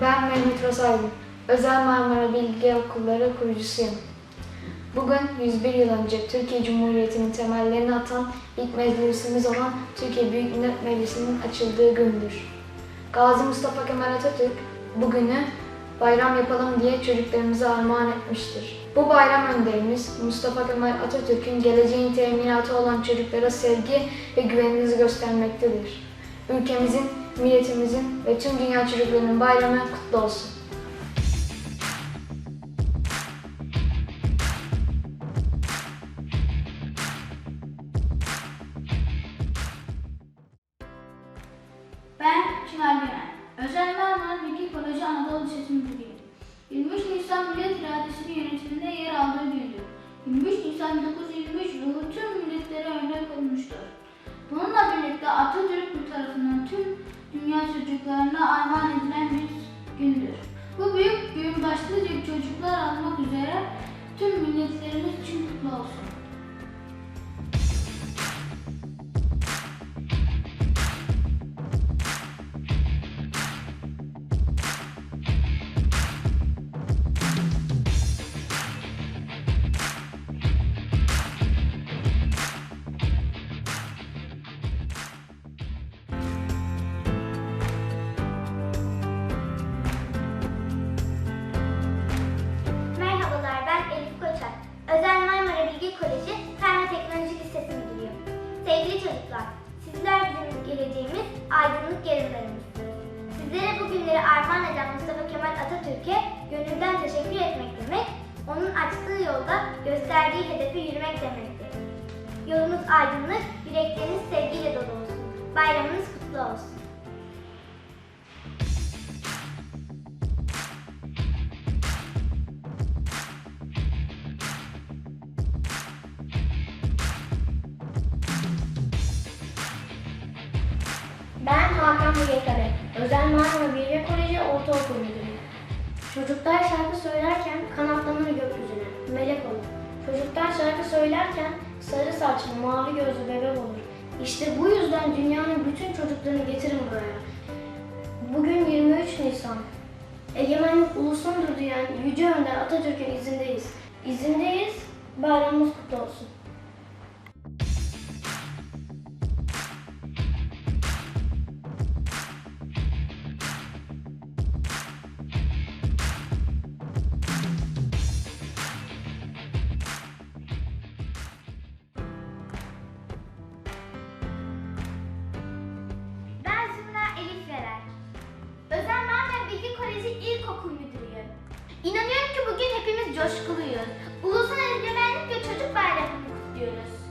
Ben Mehmet Rosaydın. Özel Marmara Bilgi Okulları kurucusuyum. Bugün 101 yıl önce Türkiye Cumhuriyeti'nin temellerini atan ilk meclisimiz olan Türkiye Büyük Millet Meclisi'nin açıldığı gündür. Gazi Mustafa Kemal Atatürk bugünü bayram yapalım diye çocuklarımıza armağan etmiştir. Bu bayram önderimiz Mustafa Kemal Atatürk'ün geleceğin teminatı olan çocuklara sevgi ve güveninizi göstermektedir. Ülkemizin, milletimizin ve tüm dünya çocuklarının bayramı kutlu olsun. Ben Çınar Güven. Özel Marmara Bilgi Koleji Anadolu Lisesi Müdürüyüm. 23 Nisan Millet İradesi'nin yönetiminde yer aldığı gündür. 23 Nisan 1923 ruhu tüm milletlere örnek olmuştur. Bununla birlikte Atatürk tarafından tüm dünya çocuklarına armağan edilen bir gündür. Bu büyük gün başlıca çocuklar almak üzere tüm milletlerimiz için kutlu olsun. Atatürk'e gönülden teşekkür etmek demek, onun açtığı yolda gösterdiği hedefe yürümek demektir. Yolunuz aydınlık, yürekleriniz sevgiyle dolu olsun. Bayramınız kutlu olsun. Ben Hakan Bilgekale. Özel Marmara Bilgi Koleji Ortaokul Müdürüyüm. Çocuklar şarkı söylerken kanatlanır gökyüzüne, melek olur. Çocuklar şarkı söylerken sarı saçlı, mavi gözlü bebek olur. İşte bu yüzden dünyanın bütün çocuklarını getirin buraya. Bugün 23 Nisan. Egemenlik ulusundur diyen Yüce Önder Atatürk'ün izindeyiz. İzindeyiz, bayramımız kutlu olsun. İnanıyorum ki bugün hepimiz coşkuluyuz. Ulusal Egemenlik ve Çocuk Bayramı'nı kutluyoruz.